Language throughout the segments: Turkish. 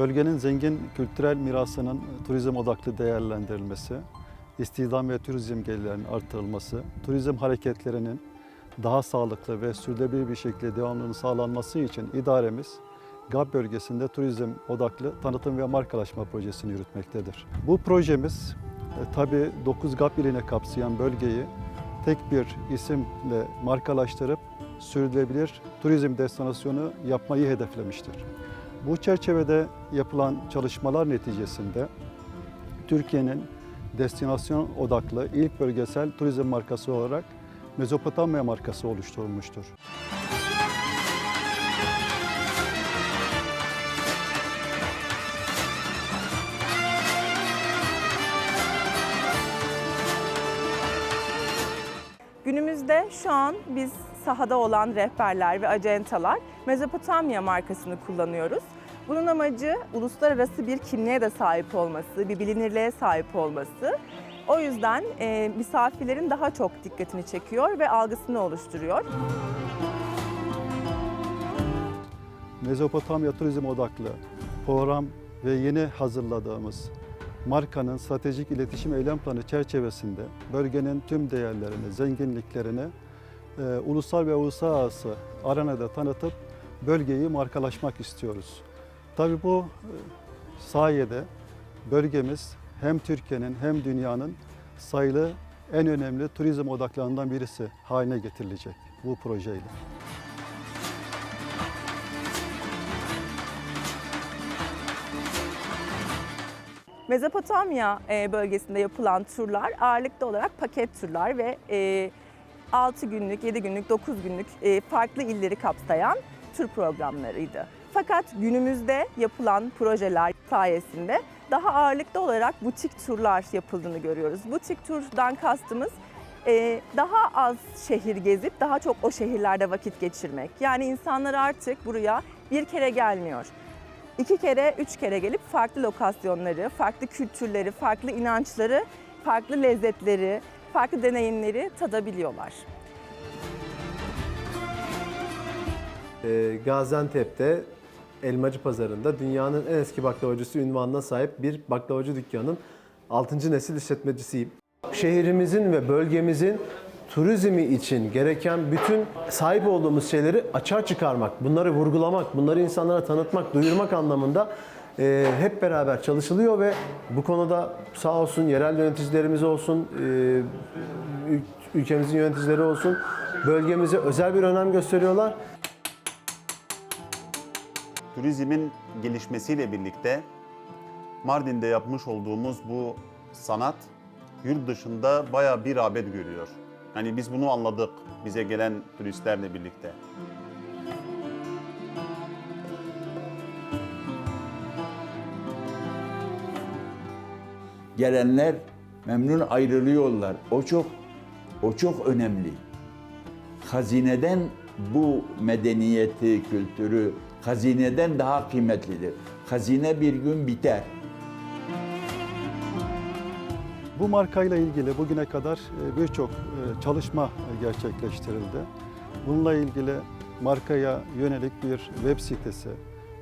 Bölgenin zengin kültürel mirasının turizm odaklı değerlendirilmesi, istihdam ve turizm gelirlerinin artırılması, turizm hareketlerinin daha sağlıklı ve sürdürülebilir bir şekilde devamlılığının sağlanması için idaremiz GAP bölgesinde turizm odaklı tanıtım ve markalaşma projesini yürütmektedir. Bu projemiz e, tabii 9 GAP iline kapsayan bölgeyi tek bir isimle markalaştırıp sürdürülebilir turizm destinasyonu yapmayı hedeflemiştir. Bu çerçevede yapılan çalışmalar neticesinde Türkiye'nin destinasyon odaklı ilk bölgesel turizm markası olarak Mezopotamya markası oluşturulmuştur. Günümüzde şu an biz sahada olan rehberler ve acentalar Mezopotamya markasını kullanıyoruz. Bunun amacı uluslararası bir kimliğe de sahip olması, bir bilinirliğe sahip olması. O yüzden e, misafirlerin daha çok dikkatini çekiyor ve algısını oluşturuyor. Mezopotamya turizm odaklı program ve yeni hazırladığımız markanın stratejik iletişim eylem planı çerçevesinde bölgenin tüm değerlerini, zenginliklerini e, ulusal ve uluslararası arenada tanıtıp bölgeyi markalaşmak istiyoruz. Tabii bu e, sayede bölgemiz hem Türkiye'nin hem dünyanın sayılı en önemli turizm odaklarından birisi haline getirilecek bu projeyle. Mezopotamya e, bölgesinde yapılan turlar ağırlıklı olarak paket turlar ve e, 6 günlük, 7 günlük, 9 günlük e, farklı illeri kapsayan tur programlarıydı. Fakat günümüzde yapılan projeler sayesinde daha ağırlıklı olarak butik turlar yapıldığını görüyoruz. Butik turdan kastımız e, daha az şehir gezip daha çok o şehirlerde vakit geçirmek. Yani insanlar artık buraya bir kere gelmiyor iki kere, üç kere gelip farklı lokasyonları, farklı kültürleri, farklı inançları, farklı lezzetleri, farklı deneyimleri tadabiliyorlar. Ee, Gaziantep'te Elmacı Pazarı'nda dünyanın en eski baklavacısı ünvanına sahip bir baklavacı dükkanının 6. nesil işletmecisiyim. Şehrimizin ve bölgemizin turizmi için gereken bütün sahip olduğumuz şeyleri açığa çıkarmak, bunları vurgulamak, bunları insanlara tanıtmak, duyurmak anlamında e, hep beraber çalışılıyor ve bu konuda sağ olsun yerel yöneticilerimiz olsun, e, ül- ülkemizin yöneticileri olsun bölgemize özel bir önem gösteriyorlar. Turizmin gelişmesiyle birlikte Mardin'de yapmış olduğumuz bu sanat yurt dışında bayağı bir rağbet görüyor. Yani biz bunu anladık bize gelen turistlerle birlikte. Gelenler memnun ayrılıyorlar. O çok o çok önemli. Hazineden bu medeniyeti, kültürü hazineden daha kıymetlidir. Hazine bir gün biter. Bu markayla ilgili bugüne kadar e, birçok e, çalışma e, gerçekleştirildi. Bununla ilgili markaya yönelik bir web sitesi,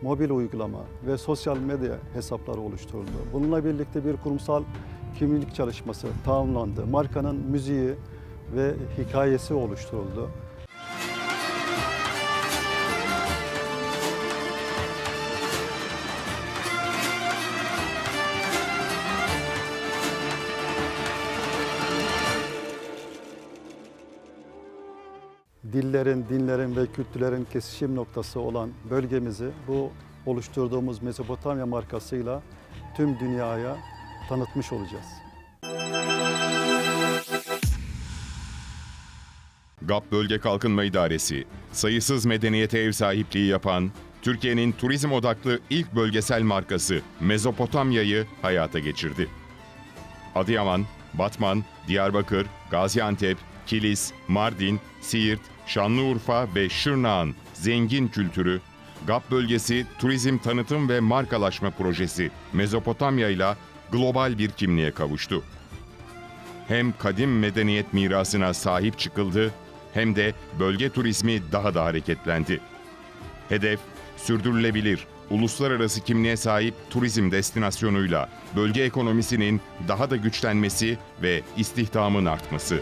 mobil uygulama ve sosyal medya hesapları oluşturuldu. Bununla birlikte bir kurumsal kimlik çalışması tamamlandı. Markanın müziği ve hikayesi oluşturuldu. Dillerin, dinlerin ve kültürlerin kesişim noktası olan bölgemizi bu oluşturduğumuz Mezopotamya markasıyla tüm dünyaya tanıtmış olacağız. GAP Bölge Kalkınma İdaresi, sayısız medeniyete ev sahipliği yapan, Türkiye'nin turizm odaklı ilk bölgesel markası Mezopotamya'yı hayata geçirdi. Adıyaman, Batman, Diyarbakır, Gaziantep, Kilis, Mardin, Siirt, Şanlıurfa ve Şırnak'ın zengin kültürü, GAP Bölgesi Turizm Tanıtım ve Markalaşma Projesi Mezopotamya ile global bir kimliğe kavuştu hem kadim medeniyet mirasına sahip çıkıldı hem de bölge turizmi daha da hareketlendi. Hedef sürdürülebilir, uluslararası kimliğe sahip turizm destinasyonuyla bölge ekonomisinin daha da güçlenmesi ve istihdamın artması.